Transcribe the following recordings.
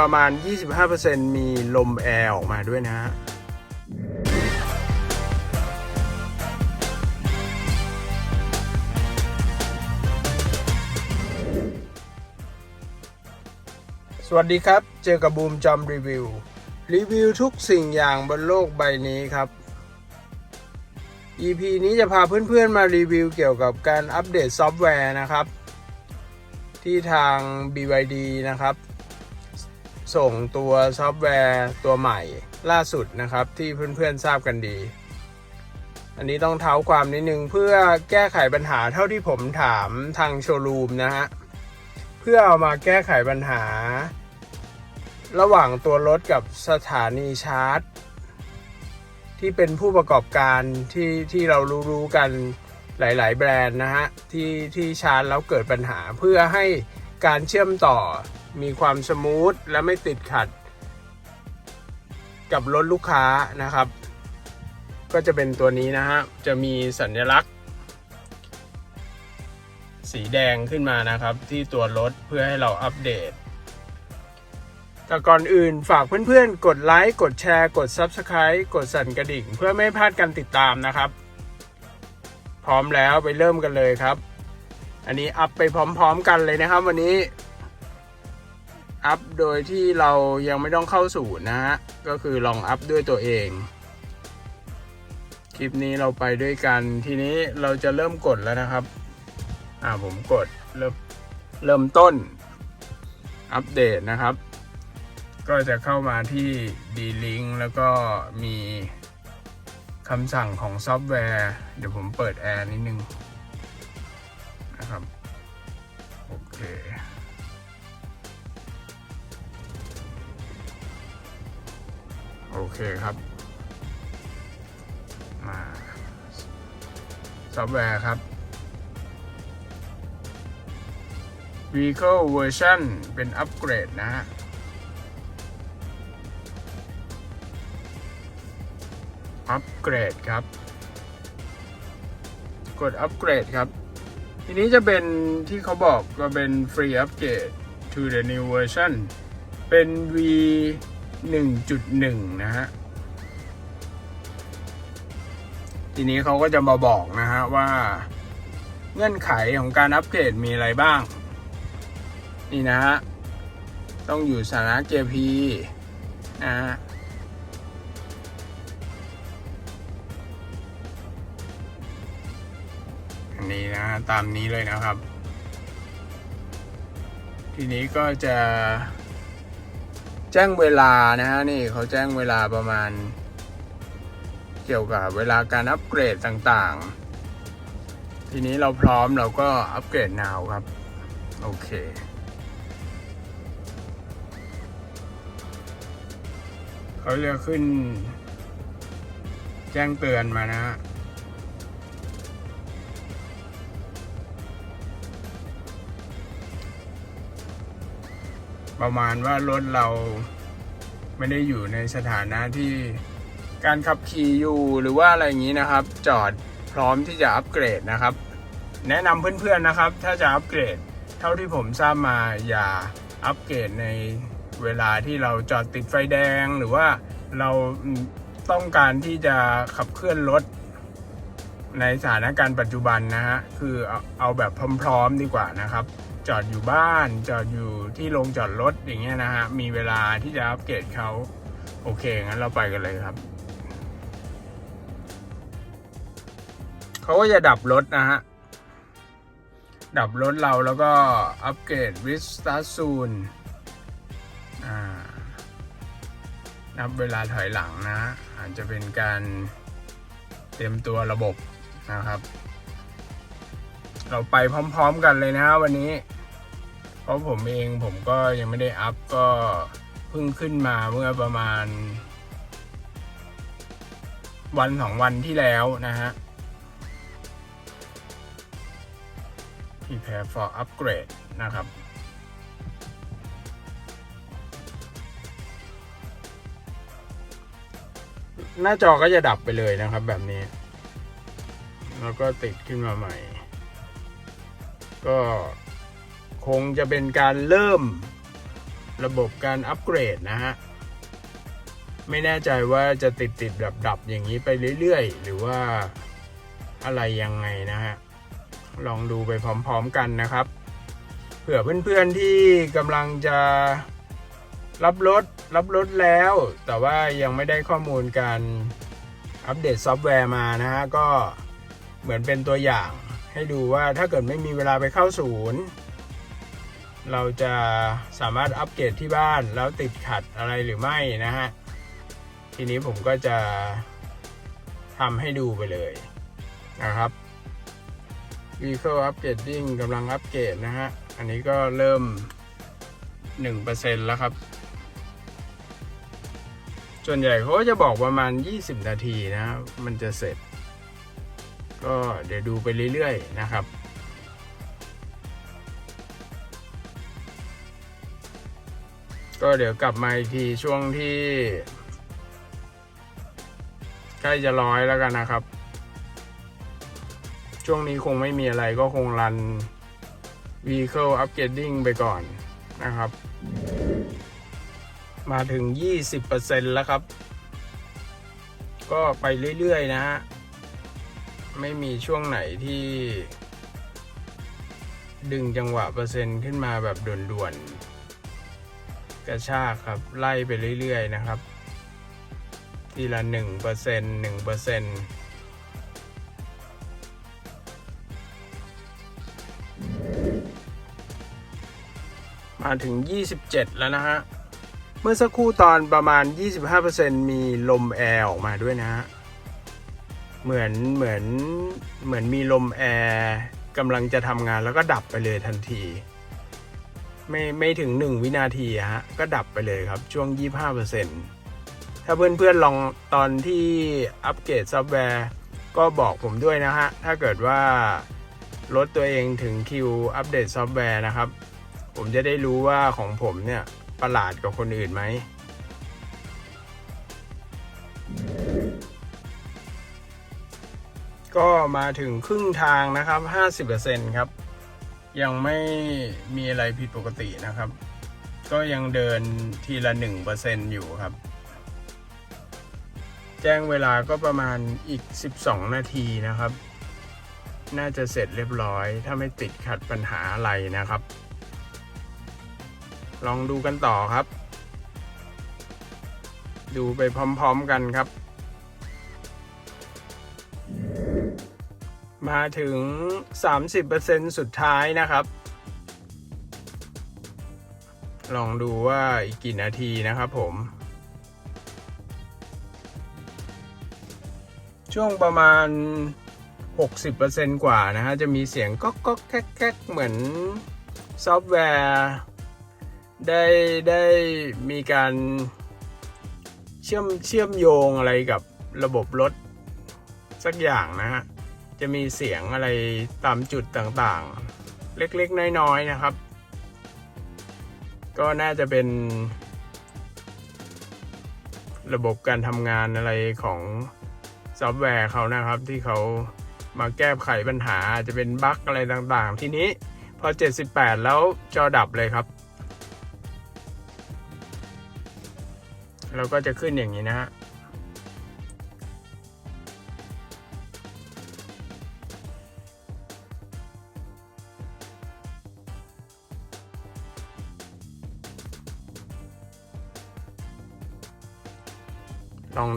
ประมาณ 25%มีลมแอร์ออกมาด้วยนะฮะสวัสดีครับ เจอกับบูมจอมรีวิว รีวิวทุกสิ่งอย่างบนโลกใบนี้ครับ EP นี้จะพาเพื่อนๆมารีวิวเกี่ยวกับการอัปเดตซอฟต์แวร์นะครับ ที่ทาง BYD นะครับ ส่งตัวซอฟต์แวร์ตัวใหม่ล่าสุดนะครับ ที่เพื่อนๆทราบกันดี อันนี้ต้องเท้าความนิดนึงเพื่อแก้ไขปัญหาเท่าที่ผมถามทางโชว์รูมนะฮะเพื่อเอามาแก้ไขปัญหา ระหว่างตัวรถกับสถานีชาร์จ ที่เป็นผู้ประกอบการที่ที่เรารู้ๆกันหลาย ๆ แบรนด์นะฮะที่ที่ชาร์จแล้วเกิดปัญหาเพื่อให้การเชื่อมต่อ มีความสมูทและไม่ติดขัด กับรถลูกค้านะครับ ก็จะเป็นตัวนี้นะฮะ จะมีสัญลักษณ์ สีแดงขึ้นมานะครับ ที่ตัวรถเพื่อให้เราอัปเดต แต่ก่อนอื่นฝากเพื่อนๆ กดไลค์ กดแชร์ กด Subscribe กดสั่นกระดิ่ง เพื่อไม่พลาดการติดตามนะครับ พร้อมแล้วไปเริ่มกันเลยครับอันนี้อัพไปพร้อม ๆ กันเลยนะครับ วันนี้ อัพโดยที่เรายังไม่ต้องเข้าสู่นะฮะ ก็คือลองอัพด้วยตัวเอง คลิปนี้เราไปด้วยกัน ทีนี้เราจะเริ่มกดแล้วนะครับ อ่าผมกดเริ่มเริ่มต้น อัปเดตนะครับ ก็จะเข้ามาที่ D-Link แล้วก็มีคำสั่งของซอฟต์แวร์ เดี๋ยวผมเปิดแอร์นิดนึงนะครับ โอเค โอเคครับ มาซอฟต์แวร์ครับ Vehicle Version เป็นอัปเกรดนะฮะอัปเกรดครับ กดอัปเกรดครับ ทีนี้จะเป็นที่เขาบอกก็เป็น Free Upgrade to the new version เป็น V 1.1 นะฮะ ทีนี้เขาก็จะมาบอกนะฮะว่า เงื่อนไขของการอัปเกรดมีอะไรบ้าง นี่นะฮะ ต้องอยู่สถานะ JP นะฮะอันนี้นะฮะตามนี้เลยนะครับ ทีนี้ก็จะ แจ้งเวลานะฮะนี่เขาแจ้งเวลาประมาณ เกี่ยวกับเวลาการอัปเกรดต่างๆ ทีนี้เราพร้อมเราก็อัปเกรด now ครับ โอเคเขาจะขึ้น แจ้งเตือนมานะฮะ ประมาณว่ารถเราไม่ได้อยู่ในสถานะที่การขับขี่อยู่หรือว่าอะไรอย่างนี้นะครับ จอดพร้อมที่จะอัปเกรดนะครับ แนะนำเพื่อนๆนะครับ ถ้าจะอัปเกรด เท่าที่ผมทราบมาอย่าอัปเกรดในเวลาที่เราจอดติดไฟแดงหรือว่าเราต้องการที่จะขับเคลื่อนรถในสถานการณ์ปัจจุบันนะฮะคือเอาเอาแบบพร้อมๆดีกว่านะครับ จอดอยู่บ้าน จอดอยู่ที่โรงจอดรถอย่างเงี้ยนะฮะ มีเวลาที่จะอัปเกรดเขาโอเค งั้นเราไปกันเลยครับ เขาก็จะดับรถนะฮะ ดับรถเราแล้วก็อัปเกรดวิสตาซูนนับเวลาถอยหลังนะ อาจจะเป็นการเตรียมตัวระบบนะครับ เราไปพร้อมๆกันเลยนะวันนี้ เพราะผมเองผมก็ยังไม่ได้อัพก็เพิ่งขึ้นมาเมื่อประมาณ วันสองวันที่แล้วนะฮะ prepare for upgrade นะครับหน้าจอก็จะดับไปเลยนะครับแบบนี้ แล้วก็ติดขึ้นมาใหม่ ก็ คงจะเป็นการเริ่มระบบการอัปเกรดนะฮะ ไม่แน่ใจว่าจะติดติดดับดับอย่างนี้ไปเรื่อยๆ หรือว่าอะไรยังไงนะฮะ ลองดูไปพร้อมๆกันนะครับ เผื่อเพื่อนๆที่กำลังจะรับรถรับรถแล้ว แต่ว่ายังไม่ได้ข้อมูลการอัปเดตซอฟต์แวร์มานะฮะ ก็เหมือนเป็นตัวอย่างให้ดูว่าถ้าเกิดไม่มีเวลาไปเข้าศูนย์ เราจะสามารถอัปเกรดที่บ้านแล้วติดขัดอะไรหรือไม่นะฮะ ทีนี้ผมก็จะทำให้ดูไปเลยนะครับ Vehicle Upgrading กำลังอัปเกรดนะฮะ อันนี้ก็เริ่ม 1%แล้วครับ ส่วนใหญ่เขาก็จะบอกประมาณ 20 นาทีนะ มันจะเสร็จ ก็เดี๋ยวดูไปเรื่อยๆนะครับ ก็เดี๋ยวกลับมาอีกทีช่วงที่ ใกล้จะร้อยแล้วกันนะครับ ช่วงนี้คงไม่มีอะไรก็คงรัน Vehicle Upgrading ไปก่อนนะครับ มาถึง 20%แล้วครับ ก็ไปเรื่อย ๆ นะฮะ ไม่มีช่วงไหนที่ ดึงจังหวะเปอร์เซ็นต์ขึ้นมาแบบด่วน ๆ กระชากครับ ไล่ไปเรื่อยๆนะครับ ทีละหนึ่งเปอร์เซ็นต์หนึ่งเปอร์เซ็นต์มาถึง 27 แล้วนะฮะ เมื่อสักครู่ตอนประมาณ 25%มีลมแอร์ออกมาด้วยนะฮะ เหมือนเหมือนเหมือนมีลมแอร์กำลังจะทำงานแล้วก็ดับไปเลยทันที ไม่ไม่ถึง 1 วินาทีฮะก็ดับไปเลยครับช่วง 25%ถ้าเพื่อนๆลองตอนที่อัปเกรดซอฟต์แวร์ก็บอกผมด้วยนะฮะ ถ้าเกิดว่ารถตัวเองถึงคิวอัปเดตซอฟต์แวร์นะครับ ผมจะได้รู้ว่าของผมเนี่ย ประหลาดกว่าคนอื่นไหม ก็มาถึงครึ่งทางนะครับ 50%ครับ ยังไม่มีอะไรผิดปกตินะครับ ก็ยังเดินทีละ 1%อยู่ครับ แจ้งเวลาก็ประมาณอีก 12 นาทีนะครับ น่าจะเสร็จเรียบร้อย ถ้าไม่ติดขัดปัญหาอะไรนะครับ ลองดูกันต่อครับ ดูไปพร้อมๆกันครับ มาถึง 30%สุดท้ายนะครับ ลองดูว่าอีกกี่นาทีนะครับผม ช่วงประมาณ 60%กว่านะฮะ จะมีเสียงก๊อกก๊อกแก๊กแก๊กเหมือนซอฟต์แวร์ได้ได้มีการเชื่อมเชื่อมโยงอะไรกับระบบรถสักอย่างนะฮะ จะมีเสียงอะไรตามจุดต่างๆ เล็กๆ น้อยๆนะครับ ก็น่าจะเป็น ระบบการทำงานอะไรของซอฟต์แวร์เขานะครับ ที่เขามาแก้ไขปัญหาจจะเป็นบั๊กอะไรต่างๆ ทีนี้พอ 78 แล้วจอดับเลยครับเราก็จะขึ้นอย่างนี้นะฮะ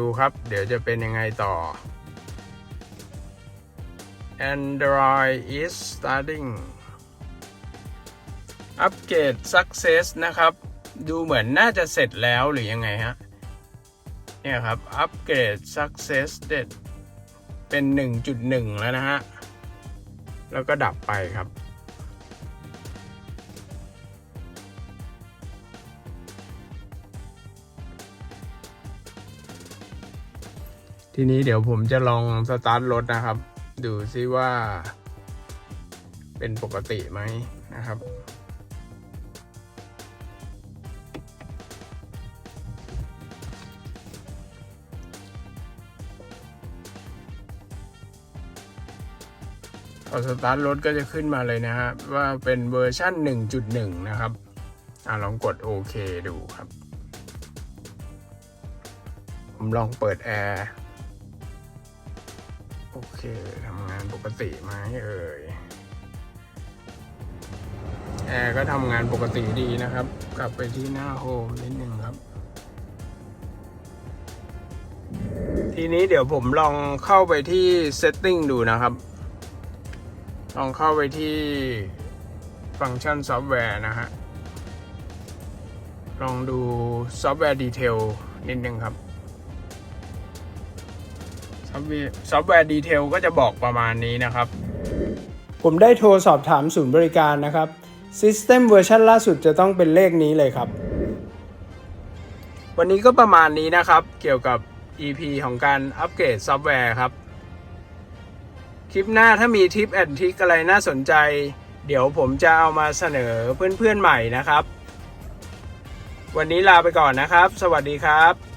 ดูครับ เดี๋ยวจะเป็นยังไงต่อ Android is starting อัปเกรด success นะครับ ดูเหมือนน่าจะเสร็จแล้วหรือยังไงฮะ เนี่ยครับ อัปเกรด success เด็ดเป็น 1.1 แล้วนะฮะ แล้วก็ดับไปครับ ทีนี้เดี๋ยวผมจะลองสตาร์ทรถนะครับ ดูซิว่า เป็นปกติไหมนะครับ พอสตาร์ทรถก็จะขึ้นมาเลยนะฮะว่าเป็นเวอร์ชั่น 1.1 นะครับ อะลองกดโอเคดูครับ ผมลองเปิดแอร์ โอเคทำงานปกติไหมเอ่ยแอร์ก็ทำงานปกติดีนะครับ กลับไปที่หน้าโฮมนิดนึงครับ ทีนี้เดี๋ยวผมลองเข้าไปที่ Setting ดูนะครับ ลองเข้าไปที่ฟังก์ชันซอฟต์แวร์นะฮะ ลองดูซอฟต์แวร์ดีเทลนิดนึงครับ ซอฟต์แวร์ดีเทลก็จะบอกประมาณนี้นะครับ ผมได้โทรสอบถามศูนย์บริการนะครับ System เวอร์ชันล่าสุดจะต้องเป็นเลขนี้เลยครับ วันนี้ก็ประมาณนี้นะครับ เกี่ยวกับ EP ของการอัปเกรดซอฟต์แวร์ครับ คลิปหน้าถ้ามีทิปแอนทิกอะไรน่าสนใจ เดี๋ยวผมจะเอามาเสนอเพื่อนๆใหม่นะครับ วันนี้ลาไปก่อนนะครับ สวัสดีครับ